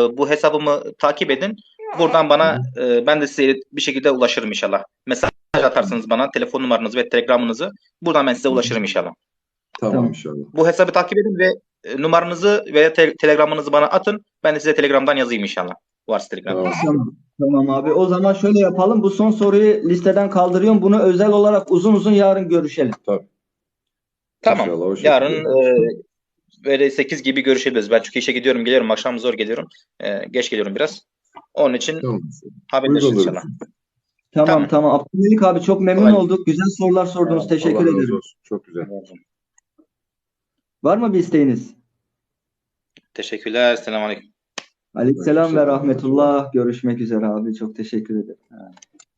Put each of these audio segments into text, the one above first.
bu hesabımı takip edin. Buradan bana e, ben de size bir şekilde ulaşırım inşallah. Mesaj atarsınız bana telefon numaranızı ve telegramınızı. Buradan ben size ulaşırım inşallah. Tamam, Tamam. inşallah. Bu hesabı takip edin ve e, numaranızı veya te- telegramınızı bana atın. Ben de size telegramdan yazayım inşallah. Varsa telegramınız. Tamam. Tamam. Tamam abi. O zaman şöyle yapalım. Bu son soruyu listeden kaldırıyorum. Bunu özel olarak uzun uzun yarın görüşelim. Tamam. İnşallah. Yarın e, böyle 8 gibi görüşebiliriz. Ben çünkü işe gidiyorum, geliyorum. Akşam zor geliyorum. E, geç geliyorum biraz. Onun için Tamam. haberleşiriz inşallah. Tamam Tamam. tamam. Abdülmelik abi çok memnun Kolay. olduk. Güzel sorular sordunuz. Allah Teşekkür Allah ederim. olsun. Çok güzel. Var mı bir isteğiniz? Teşekkürler. Selamünaleyküm. Aleykümselam ve rahmetullah. Görüşmek üzere abi. Çok teşekkür ederim.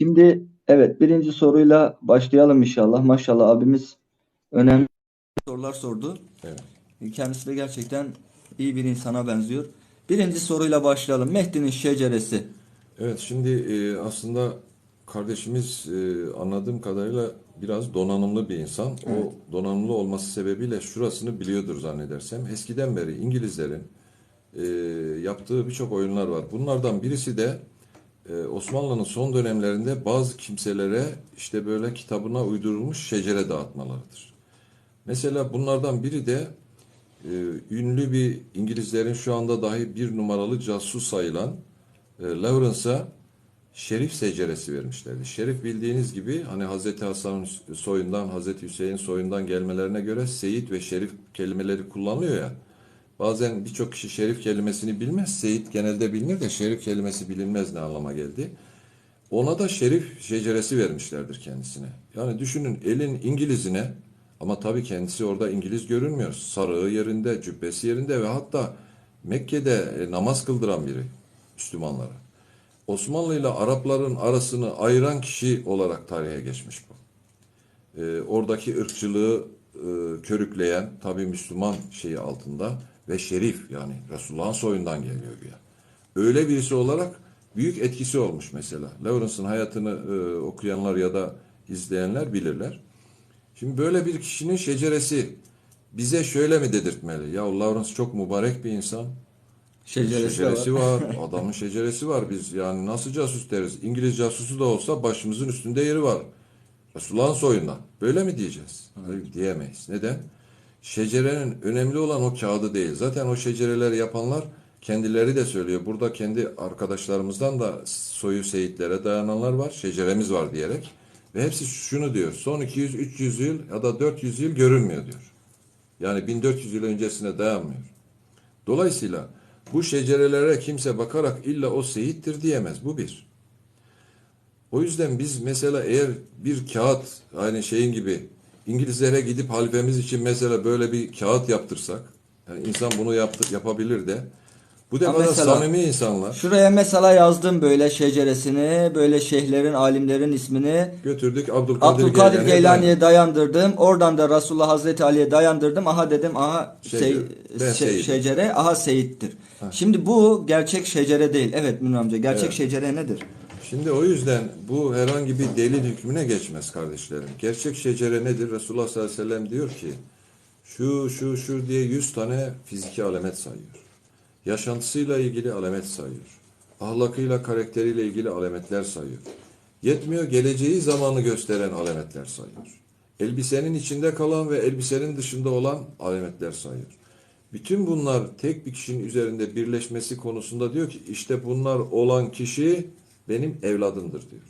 Şimdi evet birinci soruyla başlayalım inşallah. Maşallah abimiz önemli sorular sordu. Evet. Kendisi de gerçekten iyi bir insana benziyor. Birinci soruyla başlayalım. Mehdi'nin şeceresi. Evet şimdi e, aslında kardeşimiz e, anladığım kadarıyla biraz donanımlı bir insan. O donanımlı olması sebebiyle şurasını biliyordur zannedersem. Eskiden beri İngilizlerin e, yaptığı birçok oyunlar var. Bunlardan birisi de e, Osmanlı'nın son dönemlerinde bazı kimselere işte böyle kitabına uydurulmuş şecere dağıtmalarıdır. Mesela bunlardan biri de e, ünlü bir İngilizlerin şu anda dahi bir numaralı casus sayılan e, Lawrence'a Şerif seceresi vermişlerdi. Şerif bildiğiniz gibi hani Hazreti Hasan'ın soyundan, Hazreti Hüseyin soyundan gelmelerine göre Seyit ve Şerif kelimeleri kullanılıyor ya. Bazen birçok kişi Şerif kelimesini bilmez. Seyit genelde bilinir de Şerif kelimesi bilinmez ne anlama geldi. Ona da Şerif şeceresi vermişlerdir kendisine. Yani düşünün elin İngilizine ama tabii kendisi orada İngiliz görünmüyor. Sarığı yerinde, cübbesi yerinde ve hatta Mekke'de e, namaz kıldıran biri Müslümanlara. Osmanlı ile Arapların arasını ayıran kişi olarak tarihe geçmiş bu. Ee, oradaki ırkçılığı e, körükleyen tabi Müslüman şeyi altında ve şerif yani Resulullah'ın soyundan geliyor ya. Öyle birisi olarak büyük etkisi olmuş mesela. Lawrence'ın hayatını e, okuyanlar ya da izleyenler bilirler. Şimdi böyle bir kişinin şeceresi bize şöyle mi dedirtmeli? Ya Lawrence çok mübarek bir insan. Şeceresi, Şeceresi var. var. Adamın şeceresi var. Biz yani nasıl casus deriz? İngiliz casusu da olsa başımızın üstünde yeri var. Resulullah'ın soyundan. Böyle mi diyeceğiz? Hayır diyemeyiz. Neden? Şecerenin önemli olan o kağıdı değil. Zaten o şecereleri yapanlar kendileri de söylüyor. Burada kendi arkadaşlarımızdan da soyu seyitlere dayananlar var. Şeceremiz var diyerek. Ve hepsi şunu diyor. Son 200-300 yıl ya da 400 yıl görünmüyor diyor. Yani 1400 yıl öncesine dayanmıyor. Dolayısıyla bu şecerelere kimse bakarak illa o seyittir diyemez. Bu bir. O yüzden biz mesela eğer bir kağıt aynı şeyin gibi İngilizlere gidip halifemiz için mesela böyle bir kağıt yaptırsak yani insan bunu yaptı, yapabilir de bu defa da samimi insanlar Şuraya mesela yazdım böyle şeceresini, böyle şeyhlerin, alimlerin ismini. götürdük Abdülkadir, Abdülkadir Geylani'ye dayandırdım. Oradan da Resulullah Hazreti Ali'ye dayandırdım. Aha dedim aha Şecer- sey- ben şe- Seyit'im. şecere, aha Seyit'tir. Şimdi bu gerçek şecere değil. Evet Münir amca gerçek Evet. şecere nedir? Şimdi o yüzden bu herhangi bir delil hükmüne geçmez kardeşlerim. Gerçek şecere nedir? Resulullah sallallahu aleyhi ve sellem diyor ki şu şu şu diye yüz tane fiziki alamet sayıyor. Yaşantısıyla ilgili alamet sayıyor. Ahlakıyla, karakteriyle ilgili alametler sayıyor. Yetmiyor, geleceği zamanı gösteren alametler sayıyor. Elbisenin içinde kalan ve elbisenin dışında olan alametler sayıyor. Bütün bunlar tek bir kişinin üzerinde birleşmesi konusunda diyor ki işte bunlar olan kişi benim evladımdır diyor.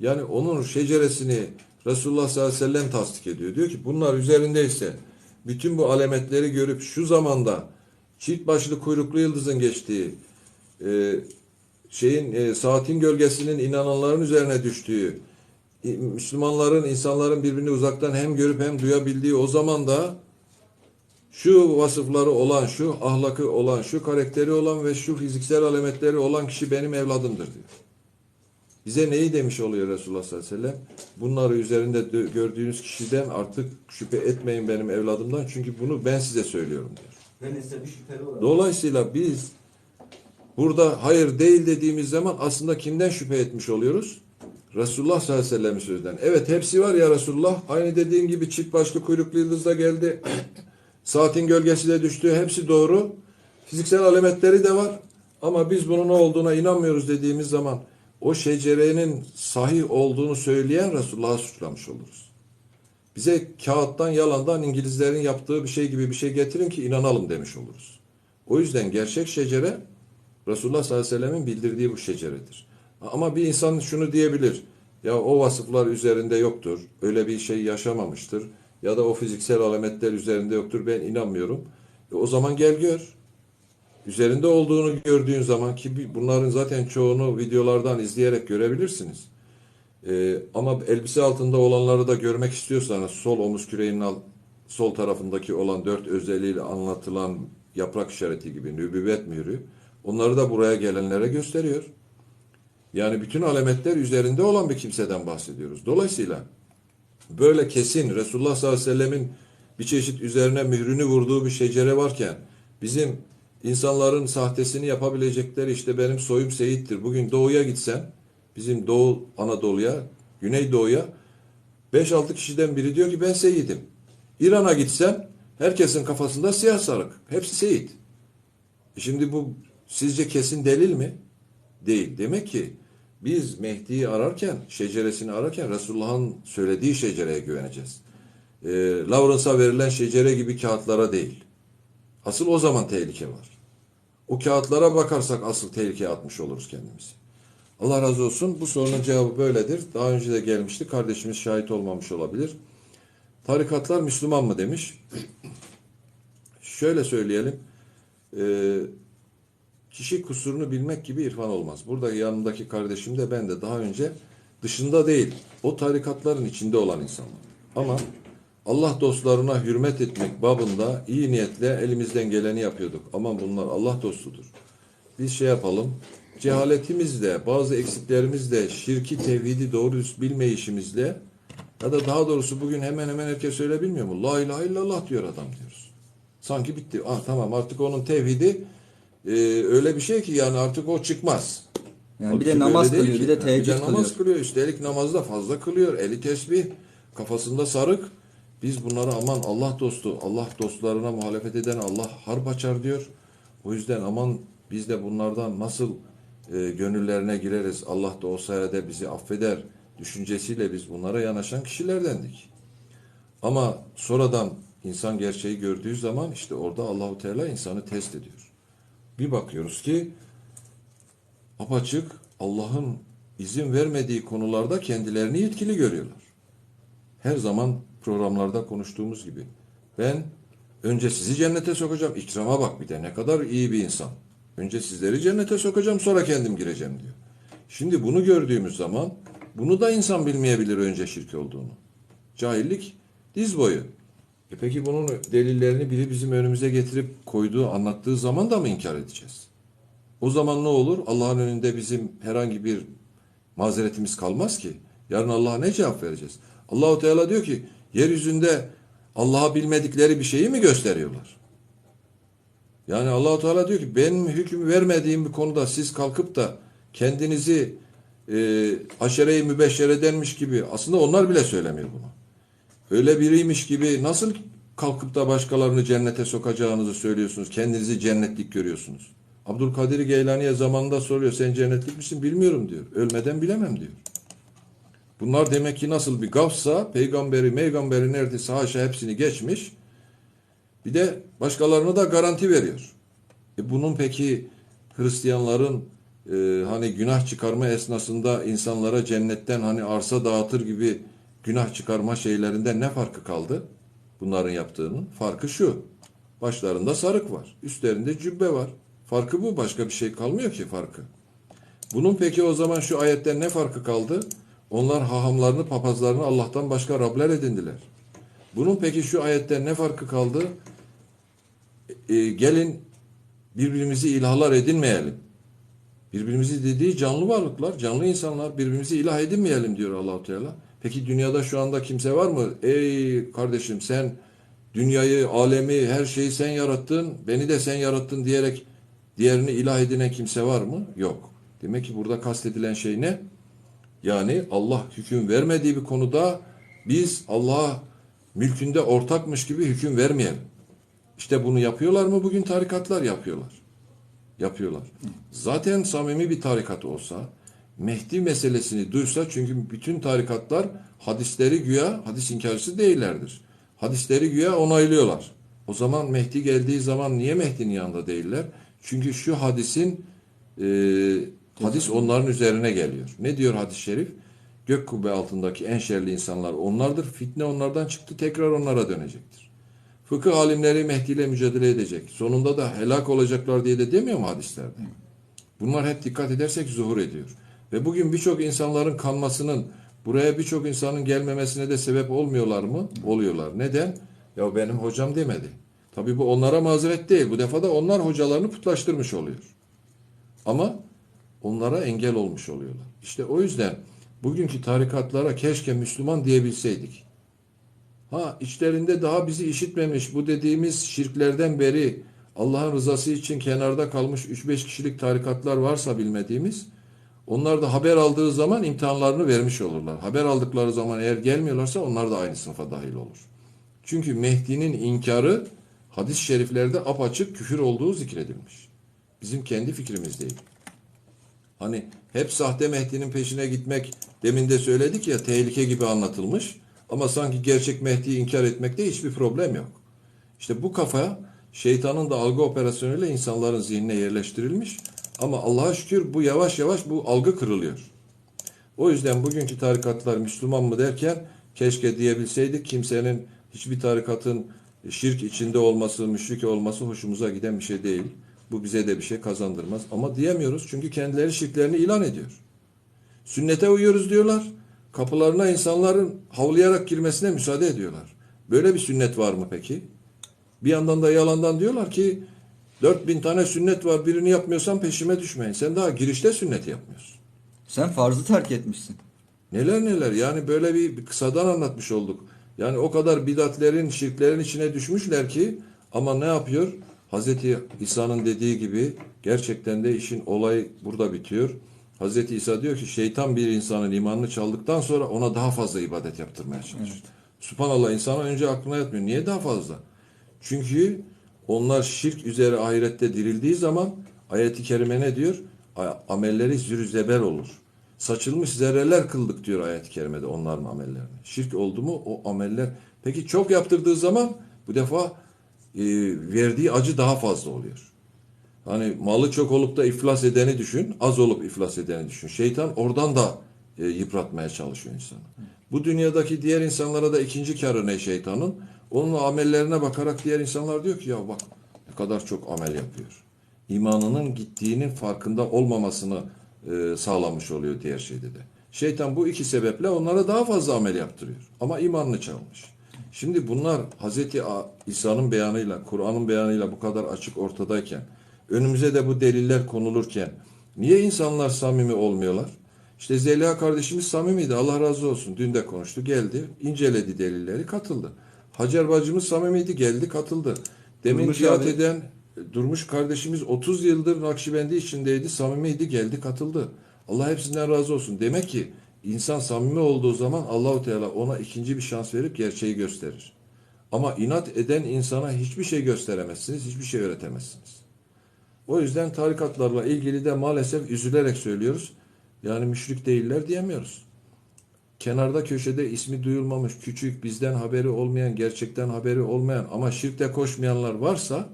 Yani onun şeceresini Resulullah sallallahu aleyhi ve sellem tasdik ediyor. Diyor ki bunlar üzerindeyse bütün bu alametleri görüp şu zamanda çift başlı kuyruklu yıldızın geçtiği e, şeyin e, saatin gölgesinin inananların üzerine düştüğü Müslümanların insanların birbirini uzaktan hem görüp hem duyabildiği o zaman da şu vasıfları olan, şu ahlakı olan, şu karakteri olan ve şu fiziksel alametleri olan kişi benim evladımdır diyor. Bize neyi demiş oluyor Resulullah sallallahu aleyhi ve sellem? Bunları üzerinde gördüğünüz kişiden artık şüphe etmeyin benim evladımdan çünkü bunu ben size söylüyorum diyor. Dolayısıyla biz burada hayır değil dediğimiz zaman aslında kimden şüphe etmiş oluyoruz? Resulullah sallallahu aleyhi ve sellem'in sözünden. Evet hepsi var ya Resulullah. Aynı dediğin gibi çift başlı kuyruklu yıldız da geldi. Saatin gölgesi de düştü. Hepsi doğru. Fiziksel alametleri de var. Ama biz bunun ne olduğuna inanmıyoruz dediğimiz zaman o şecerenin sahih olduğunu söyleyen Resulullah'ı suçlamış oluruz. Bize kağıttan yalandan İngilizlerin yaptığı bir şey gibi bir şey getirin ki inanalım demiş oluruz. O yüzden gerçek şecere Resulullah sallallahu aleyhi ve sellemin bildirdiği bu şeceredir. Ama bir insan şunu diyebilir. Ya o vasıflar üzerinde yoktur. Öyle bir şey yaşamamıştır. Ya da o fiziksel alametler üzerinde yoktur. Ben inanmıyorum. E o zaman gel gör. Üzerinde olduğunu gördüğün zaman ki bunların zaten çoğunu videolardan izleyerek görebilirsiniz. Ee, ama elbise altında olanları da görmek istiyorsanız sol omuz küreğinin alt, sol tarafındaki olan dört özelliğiyle anlatılan yaprak işareti gibi nübüvvet mührü onları da buraya gelenlere gösteriyor. Yani bütün alametler üzerinde olan bir kimseden bahsediyoruz. Dolayısıyla böyle kesin Resulullah sallallahu aleyhi ve sellemin bir çeşit üzerine mührünü vurduğu bir şecere varken bizim insanların sahtesini yapabilecekleri işte benim soyum Seyit'tir. Bugün doğuya gitsen bizim Doğu Anadolu'ya, Güneydoğu'ya 5-6 kişiden biri diyor ki ben Seyit'im. İran'a gitsen herkesin kafasında siyah sarık. Hepsi Seyit. E Şimdi bu sizce kesin delil mi? Değil. Demek ki biz Mehdi'yi ararken, şeceresini ararken Resulullah'ın söylediği şecereye güveneceğiz. E, Lawrence'a verilen şecere gibi kağıtlara değil. Asıl o zaman tehlike var. O kağıtlara bakarsak asıl tehlikeye atmış oluruz kendimizi. Allah razı olsun. Bu sorunun cevabı böyledir. Daha önce de gelmişti. Kardeşimiz şahit olmamış olabilir. Tarikatlar Müslüman mı demiş. Şöyle söyleyelim. Ee, kişi kusurunu bilmek gibi irfan olmaz. Burada yanımdaki kardeşim de ben de daha önce dışında değil, o tarikatların içinde olan insanlar. Ama Allah dostlarına hürmet etmek babında iyi niyetle elimizden geleni yapıyorduk. Ama bunlar Allah dostudur. Biz şey yapalım, cehaletimizle, bazı eksiklerimizle, şirki, tevhidi doğru düz bilmeyişimizle ya da daha doğrusu bugün hemen hemen herkes öyle bilmiyor mu? La ilahe illallah diyor adam diyoruz. Sanki bitti. Ah tamam artık onun tevhidi e, öyle bir şey ki yani artık o çıkmaz. Yani bir Halbuki de namaz kılıyor, bir ki. de teheccüd bir de namaz kılıyor. kılıyor. Üstelik namazda fazla kılıyor. Eli tesbih, kafasında sarık. Biz bunlara aman Allah dostu, Allah dostlarına muhalefet eden Allah harp açar diyor. O yüzden aman biz de bunlardan nasıl e, gönüllerine gireriz. Allah da olsa de bizi affeder düşüncesiyle biz bunlara yanaşan kişilerdendik. Ama sonradan insan gerçeği gördüğü zaman işte orada Allahu Teala insanı test ediyor. Bir bakıyoruz ki apaçık Allah'ın izin vermediği konularda kendilerini yetkili görüyorlar. Her zaman programlarda konuştuğumuz gibi ben önce sizi cennete sokacağım. İkrama bak bir de ne kadar iyi bir insan. Önce sizleri cennete sokacağım sonra kendim gireceğim diyor. Şimdi bunu gördüğümüz zaman bunu da insan bilmeyebilir önce şirk olduğunu. Cahillik diz boyu. E peki bunun delillerini biri bizim önümüze getirip koyduğu, anlattığı zaman da mı inkar edeceğiz? O zaman ne olur? Allah'ın önünde bizim herhangi bir mazeretimiz kalmaz ki. Yarın Allah'a ne cevap vereceğiz? Allahu Teala diyor ki yeryüzünde Allah'a bilmedikleri bir şeyi mi gösteriyorlar? Yani Allahu Teala diyor ki benim hüküm vermediğim bir konuda siz kalkıp da kendinizi e, aşere-i mübeşşeredenmiş gibi aslında onlar bile söylemiyor bunu. Öyle biriymiş gibi nasıl kalkıp da başkalarını cennete sokacağınızı söylüyorsunuz. Kendinizi cennetlik görüyorsunuz. Abdülkadir Geylani'ye zamanında soruyor sen cennetlik misin bilmiyorum diyor. Ölmeden bilemem diyor. Bunlar demek ki nasıl bir gafsa peygamberi meygamberi neredeyse haşa hepsini geçmiş. Bir de başkalarına da garanti veriyor. E bunun peki Hristiyanların e, hani günah çıkarma esnasında insanlara cennetten hani arsa dağıtır gibi günah çıkarma şeylerinden ne farkı kaldı? Bunların yaptığının farkı şu. Başlarında sarık var. Üstlerinde cübbe var. Farkı bu. Başka bir şey kalmıyor ki farkı. Bunun peki o zaman şu ayetten ne farkı kaldı? Onlar hahamlarını, papazlarını Allah'tan başka Rabler edindiler. Bunun peki şu ayetten ne farkı kaldı? E, gelin birbirimizi ilahlar edinmeyelim. Birbirimizi dediği canlı varlıklar, canlı insanlar birbirimizi ilah edinmeyelim diyor Allahu Teala. Peki dünyada şu anda kimse var mı? Ey kardeşim sen dünyayı, alemi, her şeyi sen yarattın, beni de sen yarattın diyerek diğerini ilah edinen kimse var mı? Yok. Demek ki burada kastedilen şey ne? Yani Allah hüküm vermediği bir konuda biz Allah'a mülkünde ortakmış gibi hüküm vermeyelim. İşte bunu yapıyorlar mı bugün tarikatlar yapıyorlar. yapıyorlar. Zaten samimi bir tarikat olsa, Mehdi meselesini duysa çünkü bütün tarikatlar hadisleri güya hadis inkarcısı değillerdir. Hadisleri güya onaylıyorlar. O zaman Mehdi geldiği zaman niye Mehdi'nin yanında değiller? Çünkü şu hadisin e, hadis onların üzerine geliyor. Ne diyor hadis-i şerif? Gök kubbe altındaki en şerli insanlar onlardır. Fitne onlardan çıktı tekrar onlara dönecektir. Fıkıh alimleri Mehdi ile mücadele edecek. Sonunda da helak olacaklar diye de demiyor mu hadislerde? Bunlar hep dikkat edersek zuhur ediyor. Ve bugün birçok insanların kanmasının, buraya birçok insanın gelmemesine de sebep olmuyorlar mı? Oluyorlar. Neden? Ya benim hocam demedi. Tabii bu onlara mazeret değil. Bu defa da onlar hocalarını putlaştırmış oluyor. Ama onlara engel olmuş oluyorlar. İşte o yüzden bugünkü tarikatlara keşke Müslüman diyebilseydik. Ha içlerinde daha bizi işitmemiş bu dediğimiz şirklerden beri Allah'ın rızası için kenarda kalmış 3-5 kişilik tarikatlar varsa bilmediğimiz onlar da haber aldığı zaman imtihanlarını vermiş olurlar. Haber aldıkları zaman eğer gelmiyorlarsa onlar da aynı sınıfa dahil olur. Çünkü Mehdi'nin inkarı hadis-i şeriflerde apaçık küfür olduğu zikredilmiş. Bizim kendi fikrimiz değil. Hani hep sahte Mehdi'nin peşine gitmek demin de söyledik ya tehlike gibi anlatılmış. Ama sanki gerçek Mehdi'yi inkar etmekte hiçbir problem yok. İşte bu kafa şeytanın da algı operasyonuyla insanların zihnine yerleştirilmiş. Ama Allah'a şükür bu yavaş yavaş bu algı kırılıyor. O yüzden bugünkü tarikatlar Müslüman mı derken keşke diyebilseydik kimsenin hiçbir tarikatın şirk içinde olması, müşrik olması hoşumuza giden bir şey değil. Bu bize de bir şey kazandırmaz. Ama diyemiyoruz çünkü kendileri şirklerini ilan ediyor. Sünnete uyuyoruz diyorlar. Kapılarına insanların havlayarak girmesine müsaade ediyorlar. Böyle bir sünnet var mı peki? Bir yandan da yalandan diyorlar ki 4000 tane sünnet var birini yapmıyorsan peşime düşmeyin. Sen daha girişte sünnet yapmıyorsun. Sen farzı terk etmişsin. Neler neler yani böyle bir, bir kısadan anlatmış olduk. Yani o kadar bidatlerin, şirklerin içine düşmüşler ki ama ne yapıyor? Hazreti İsa'nın dediği gibi gerçekten de işin olayı burada bitiyor. Hazreti İsa diyor ki şeytan bir insanın imanını çaldıktan sonra ona daha fazla ibadet yaptırmaya çalışır. Subhanallah insana önce aklına yatmıyor. Niye daha fazla? Çünkü onlar şirk üzere ahirette dirildiği zaman ayeti kerime ne diyor? Amelleri zürü zeber olur. Saçılmış zerreler kıldık diyor ayet-i kerimede onların amellerini. Şirk oldu mu o ameller. Peki çok yaptırdığı zaman bu defa e, verdiği acı daha fazla oluyor. Hani malı çok olup da iflas edeni düşün, az olup iflas edeni düşün. Şeytan oradan da e, yıpratmaya çalışıyor insanı. Bu dünyadaki diğer insanlara da ikinci karı ne şeytanın? Onun amellerine bakarak diğer insanlar diyor ki ya bak ne kadar çok amel yapıyor. İmanının gittiğinin farkında olmamasını e, sağlamış oluyor diğer şeyde de. Şeytan bu iki sebeple onlara daha fazla amel yaptırıyor. Ama imanını çalmış. Şimdi bunlar A- İsa'nın beyanıyla, Kur'an'ın beyanıyla bu kadar açık ortadayken, önümüze de bu deliller konulurken, niye insanlar samimi olmuyorlar? İşte Zeliha kardeşimiz samimiydi. Allah razı olsun. Dün de konuştu. Geldi, inceledi delilleri, katıldı. Hacer bacımız samimiydi. Geldi, katıldı. Demin Durmuş cihat abi. eden Durmuş kardeşimiz 30 yıldır Nakşibendi içindeydi. Samimiydi. Geldi, katıldı. Allah hepsinden razı olsun. Demek ki insan samimi olduğu zaman Allahu Teala ona ikinci bir şans verip gerçeği gösterir. Ama inat eden insana hiçbir şey gösteremezsiniz, hiçbir şey öğretemezsiniz. O yüzden tarikatlarla ilgili de maalesef üzülerek söylüyoruz. Yani müşrik değiller diyemiyoruz. Kenarda köşede ismi duyulmamış, küçük, bizden haberi olmayan, gerçekten haberi olmayan ama şirkte koşmayanlar varsa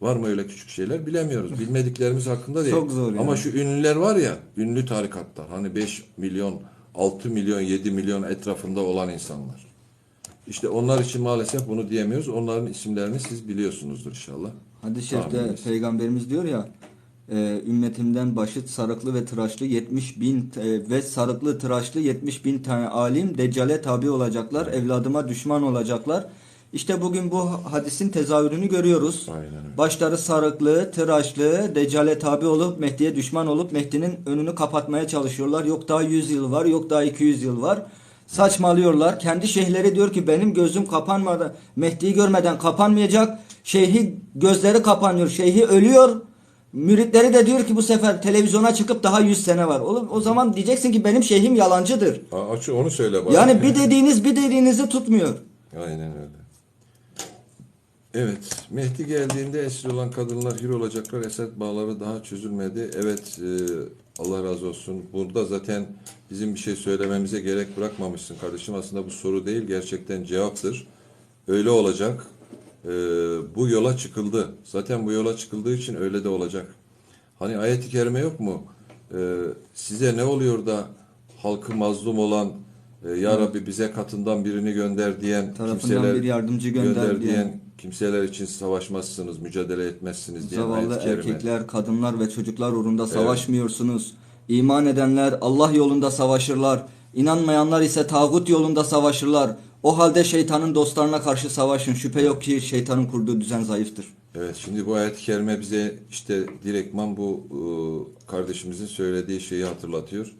var mı öyle küçük şeyler bilemiyoruz. Bilmediklerimiz hakkında değil. Çok zor yani. Ama şu ünlüler var ya, ünlü tarikatlar. Hani 5 milyon, 6 milyon, 7 milyon etrafında olan insanlar. İşte onlar için maalesef bunu diyemiyoruz. Onların isimlerini siz biliyorsunuzdur inşallah. Hadis-i şerifte peygamberimiz diyor ya e, ümmetimden başı sarıklı ve tıraşlı 70 bin e, ve sarıklı tıraşlı 70 bin tane alim deccale tabi olacaklar. Evladıma düşman olacaklar. İşte bugün bu hadisin tezahürünü görüyoruz. Aynen. Başları sarıklı, tıraşlı, deccale tabi olup Mehdi'ye düşman olup Mehdi'nin önünü kapatmaya çalışıyorlar. Yok daha 100 yıl var, yok daha 200 yıl var. Saçmalıyorlar. Kendi şeyhleri diyor ki benim gözüm kapanmadan, Mehdi'yi görmeden kapanmayacak. Şeyhi gözleri kapanıyor. Şeyhi ölüyor. Müritleri de diyor ki bu sefer televizyona çıkıp daha 100 sene var. Oğlum o zaman diyeceksin ki benim şeyhim yalancıdır. Aa, Açı onu söyle bana. Yani bir dediğiniz bir dediğinizi tutmuyor. Aynen öyle. Evet, Mehdi geldiğinde esir olan kadınlar hür olacaklar. Esed bağları daha çözülmedi. Evet, e, Allah razı olsun. Burada zaten bizim bir şey söylememize gerek bırakmamışsın kardeşim. Aslında bu soru değil, gerçekten cevaptır. Öyle olacak. E, bu yola çıkıldı. Zaten bu yola çıkıldığı için öyle de olacak. Hani ayet-i kerime yok mu? E, size ne oluyor da halkı mazlum olan e, Ya Rabbi bize katından birini gönder diyen Tarafından kimseler bir yardımcı gönder diyen kimseler için savaşmazsınız, mücadele etmezsiniz diye Zavallı erkekler, kadınlar ve çocuklar uğrunda savaşmıyorsunuz. İman edenler Allah yolunda savaşırlar. İnanmayanlar ise tağut yolunda savaşırlar. O halde şeytanın dostlarına karşı savaşın. Şüphe yok ki şeytanın kurduğu düzen zayıftır. Evet, şimdi bu ayet-i kerime bize işte direktman bu e, kardeşimizin söylediği şeyi hatırlatıyor.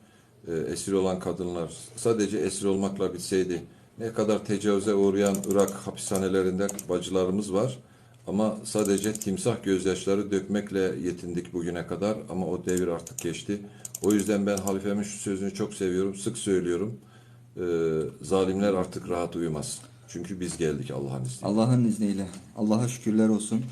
E, esir olan kadınlar sadece esir olmakla bitseydi ne kadar tecavüze uğrayan Irak hapishanelerinde bacılarımız var. Ama sadece timsah gözyaşları dökmekle yetindik bugüne kadar ama o devir artık geçti. O yüzden ben halifemin şu sözünü çok seviyorum, sık söylüyorum. E, zalimler artık rahat uyumaz. Çünkü biz geldik Allah'ın izniyle. Allah'ın izniyle. Allah'a şükürler olsun.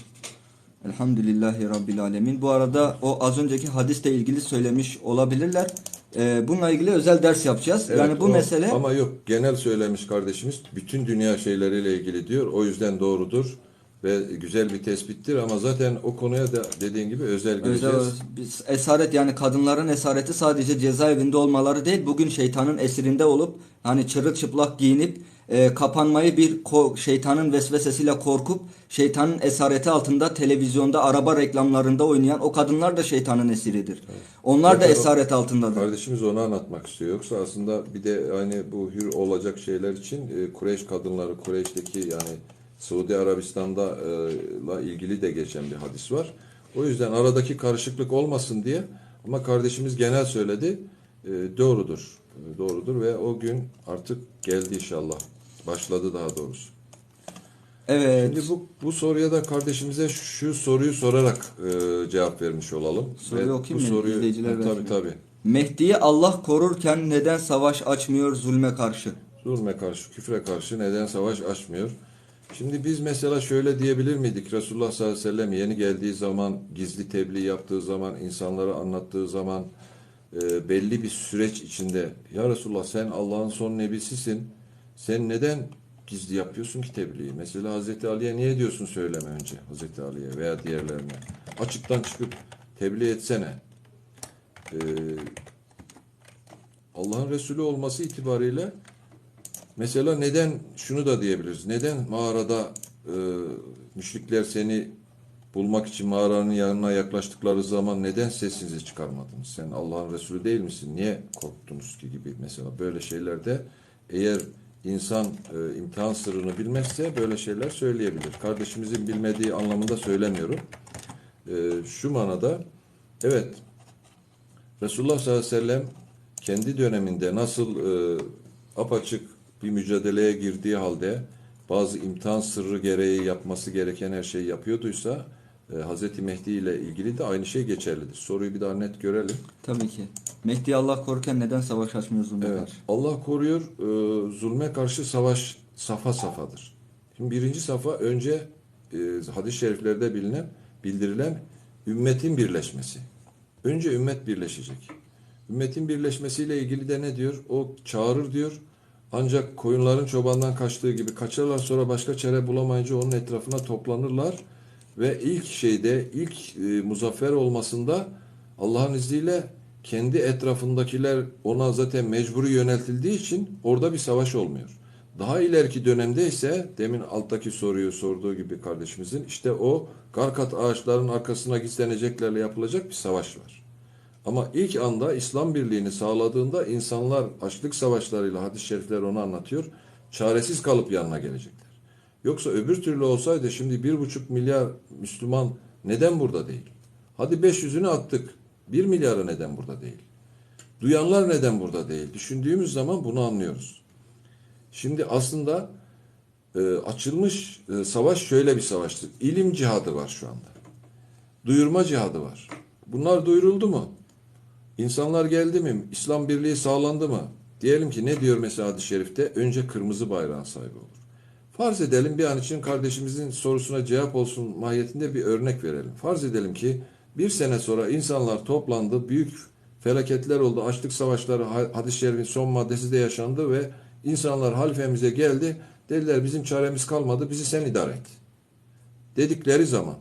Elhamdülillahi Rabbil Alemin. Bu arada o az önceki hadisle ilgili söylemiş olabilirler. Ee, bununla ilgili özel ders yapacağız. Evet, yani bu o- mesele Ama yok genel söylemiş kardeşimiz bütün dünya şeyleriyle ilgili diyor. O yüzden doğrudur ve güzel bir tespittir ama zaten o konuya da dediğin gibi özel gireceğiz. Özel, biz esaret yani kadınların esareti sadece cezaevinde olmaları değil bugün şeytanın esirinde olup hani çırılçıplak giyinip e, kapanmayı bir şeytanın vesvesesiyle korkup şeytanın esareti altında televizyonda araba reklamlarında oynayan o kadınlar da şeytanın esiridir. Onlar da Zaten o- esaret altındadır. Kardeşimiz onu anlatmak istiyor. Yoksa aslında bir de hani bu hür olacak şeyler için e, Kureyş kadınları, Kureyş'teki yani Suudi Arabistan'da e, la ilgili de geçen bir hadis var. O yüzden aradaki karışıklık olmasın diye ama kardeşimiz genel söyledi. E, doğrudur. E, doğrudur ve o gün artık geldi inşallah. Başladı daha doğrusu. Evet. Şimdi bu, bu soruya da kardeşimize şu soruyu sorarak e, cevap vermiş olalım. Soruyu Ve okuyayım bu mı? soruyu, İzleyiciler tabii tabii. Mehdi'yi Allah korurken neden savaş açmıyor zulme karşı? Zulme karşı, küfre karşı neden savaş açmıyor? Şimdi biz mesela şöyle diyebilir miydik? Resulullah sallallahu aleyhi ve sellem yeni geldiği zaman, gizli tebliğ yaptığı zaman, insanlara anlattığı zaman e, belli bir süreç içinde Ya Resulullah sen Allah'ın son nebisisin. Sen neden gizli yapıyorsun ki tebliği? Mesela Hazreti Ali'ye niye diyorsun söyleme önce Hazreti Ali'ye veya diğerlerine? Açıktan çıkıp tebliğ etsene. E, Allah'ın Resulü olması itibariyle Mesela neden şunu da diyebiliriz. Neden mağarada e, müşrikler seni bulmak için mağaranın yanına yaklaştıkları zaman neden sesinizi çıkarmadınız? Sen Allah'ın Resulü değil misin? Niye korktunuz ki gibi mesela böyle şeylerde eğer insan e, imtihan sırrını bilmezse böyle şeyler söyleyebilir. Kardeşimizin bilmediği anlamında söylemiyorum. E, şu manada evet Resulullah sallallahu aleyhi ve sellem kendi döneminde nasıl e, apaçık bir mücadeleye girdiği halde bazı imtihan sırrı gereği yapması gereken her şeyi yapıyorduysa e, Hz. Mehdi ile ilgili de aynı şey geçerlidir. Soruyu bir daha net görelim. Tabii ki. Mehdi Allah korurken neden savaş açmıyor zulme Evet. karşı? Allah koruyor. e, zulme karşı savaş safa safadır. Şimdi birinci safa önce e, hadis-i şeriflerde bilinen, bildirilen ümmetin birleşmesi. Önce ümmet birleşecek. Ümmetin birleşmesiyle ilgili de ne diyor? O çağırır diyor. Ancak koyunların çobandan kaçtığı gibi kaçarlar sonra başka çare bulamayınca onun etrafına toplanırlar ve ilk şeyde ilk e, muzaffer olmasında Allah'ın izniyle kendi etrafındakiler ona zaten mecburi yöneltildiği için orada bir savaş olmuyor. Daha ileriki dönemde ise demin alttaki soruyu sorduğu gibi kardeşimizin işte o karkat ağaçların arkasına gizleneceklerle yapılacak bir savaş var. Ama ilk anda İslam birliğini sağladığında insanlar açlık savaşlarıyla hadis-i şerifler onu anlatıyor. Çaresiz kalıp yanına gelecekler. Yoksa öbür türlü olsaydı şimdi bir buçuk milyar Müslüman neden burada değil? Hadi 500'ünü attık. Bir milyarı neden burada değil? Duyanlar neden burada değil? Düşündüğümüz zaman bunu anlıyoruz. Şimdi aslında e, açılmış e, savaş şöyle bir savaştır. İlim cihadı var şu anda. Duyurma cihadı var. Bunlar duyuruldu mu? İnsanlar geldi mi? İslam birliği sağlandı mı? Diyelim ki ne diyor mesela hadis-i şerifte? Önce kırmızı bayrağın sahibi olur. Farz edelim bir an için kardeşimizin sorusuna cevap olsun mahiyetinde bir örnek verelim. Farz edelim ki bir sene sonra insanlar toplandı, büyük felaketler oldu, açlık savaşları, ha- hadis-i şerifin son maddesi de yaşandı ve insanlar halifemize geldi. Dediler bizim çaremiz kalmadı, bizi sen idare et. Dedikleri zaman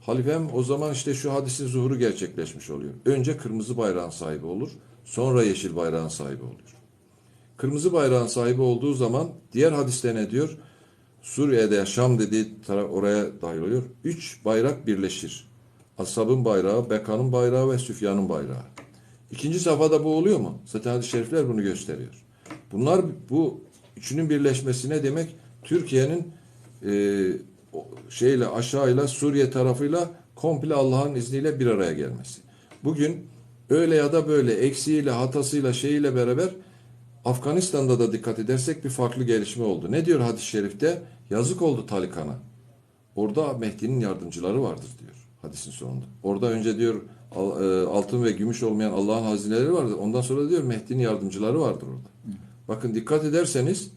halifem o zaman işte şu hadisin zuhuru gerçekleşmiş oluyor. Önce kırmızı bayrağın sahibi olur, sonra yeşil bayrağın sahibi oluyor. Kırmızı bayrağın sahibi olduğu zaman diğer hadiste ne diyor? Suriye'de Şam dediği taraf oraya dahil oluyor. Üç bayrak birleşir. Ashabın bayrağı, Beka'nın bayrağı ve Süfyan'ın bayrağı. İkinci safhada bu oluyor mu? Zaten hadis-i şerifler bunu gösteriyor. Bunlar bu üçünün birleşmesi ne demek? Türkiye'nin e, şeyle aşağıyla Suriye tarafıyla komple Allah'ın izniyle bir araya gelmesi. Bugün öyle ya da böyle eksiğiyle hatasıyla şeyiyle beraber Afganistan'da da dikkat edersek bir farklı gelişme oldu. Ne diyor hadis-i şerifte? Yazık oldu Talikan'a. Orada Mehdi'nin yardımcıları vardır diyor hadisin sonunda. Orada önce diyor e, altın ve gümüş olmayan Allah'ın hazineleri vardır. Ondan sonra diyor Mehdi'nin yardımcıları vardır orada. Bakın dikkat ederseniz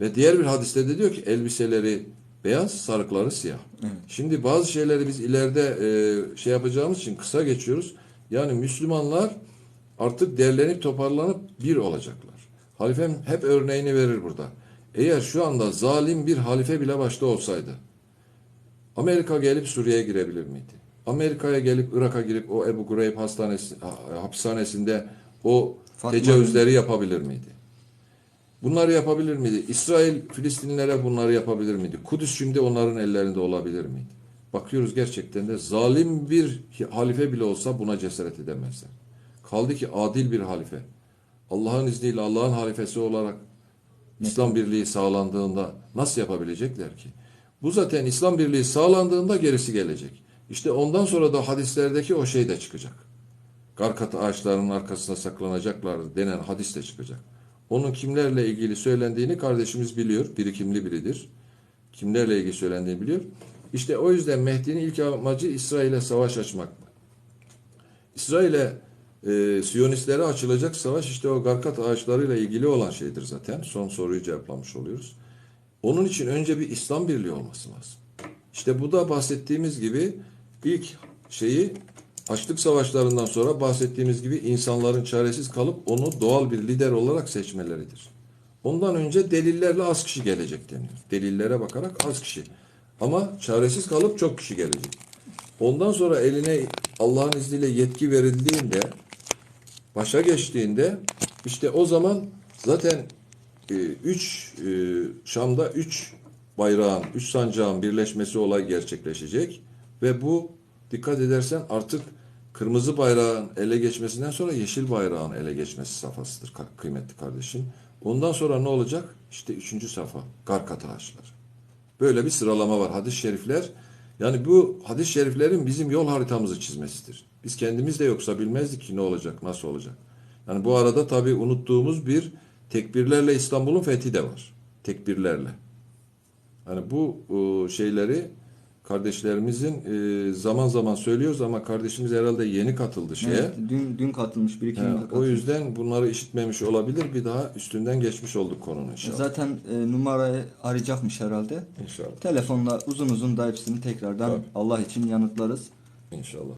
ve diğer bir hadiste de diyor ki elbiseleri beyaz, sarıkları siyah. Şimdi bazı şeyleri biz ileride e, şey yapacağımız için kısa geçiyoruz. Yani Müslümanlar artık derlenip toparlanıp bir olacaklar. Halifem hep örneğini verir burada. Eğer şu anda zalim bir halife bile başta olsaydı Amerika gelip Suriye'ye girebilir miydi? Amerika'ya gelip Irak'a girip o Ebu Gureyb hastanesi, ha- hapishanesinde o Fatma tecavüzleri yapabilir miydi? Bunları yapabilir miydi? İsrail Filistinlilere bunları yapabilir miydi? Kudüs şimdi onların ellerinde olabilir miydi? Bakıyoruz gerçekten de zalim bir halife bile olsa buna cesaret edemezler. Kaldı ki adil bir halife. Allah'ın izniyle Allah'ın halifesi olarak İslam birliği sağlandığında nasıl yapabilecekler ki? Bu zaten İslam birliği sağlandığında gerisi gelecek. İşte ondan sonra da hadislerdeki o şey de çıkacak. Garkat ağaçlarının arkasına saklanacaklar denen hadis de çıkacak. Onun kimlerle ilgili söylendiğini kardeşimiz biliyor. Birikimli biridir. Kimlerle ilgili söylendiğini biliyor. İşte o yüzden Mehdi'nin ilk amacı İsrail'e savaş açmak. İsrail'e e, Siyonistlere açılacak savaş işte o Garkat ağaçlarıyla ilgili olan şeydir zaten. Son soruyu cevaplamış oluyoruz. Onun için önce bir İslam birliği olması lazım. İşte bu da bahsettiğimiz gibi ilk şeyi açlık savaşlarından sonra bahsettiğimiz gibi insanların çaresiz kalıp onu doğal bir lider olarak seçmeleridir. Ondan önce delillerle az kişi gelecek deniyor. Delillere bakarak az kişi. Ama çaresiz kalıp çok kişi gelecek. Ondan sonra eline Allah'ın izniyle yetki verildiğinde başa geçtiğinde işte o zaman zaten e, üç e, Şam'da üç bayrağın, üç sancağın birleşmesi olay gerçekleşecek ve bu dikkat edersen artık kırmızı bayrağın ele geçmesinden sonra yeşil bayrağın ele geçmesi safhasıdır kıymetli kardeşim. Ondan sonra ne olacak? İşte üçüncü safa, Garkat ağaçları. Böyle bir sıralama var hadis-i şerifler. Yani bu hadis-i şeriflerin bizim yol haritamızı çizmesidir. Biz kendimiz de yoksa bilmezdik ki ne olacak, nasıl olacak. Yani bu arada tabii unuttuğumuz bir tekbirlerle İstanbul'un fethi de var. Tekbirlerle. Yani bu e, şeyleri kardeşlerimizin e, zaman zaman söylüyoruz ama kardeşimiz herhalde yeni katıldı şeye. Evet, dün dün katılmış bir iki gün o katılmış. yüzden bunları işitmemiş olabilir. Bir daha üstünden geçmiş olduk konunun inşallah. Zaten e, numarayı arayacakmış herhalde. İnşallah. Telefonla uzun uzun da hepsini tekrardan Tabii. Allah için yanıtlarız. İnşallah.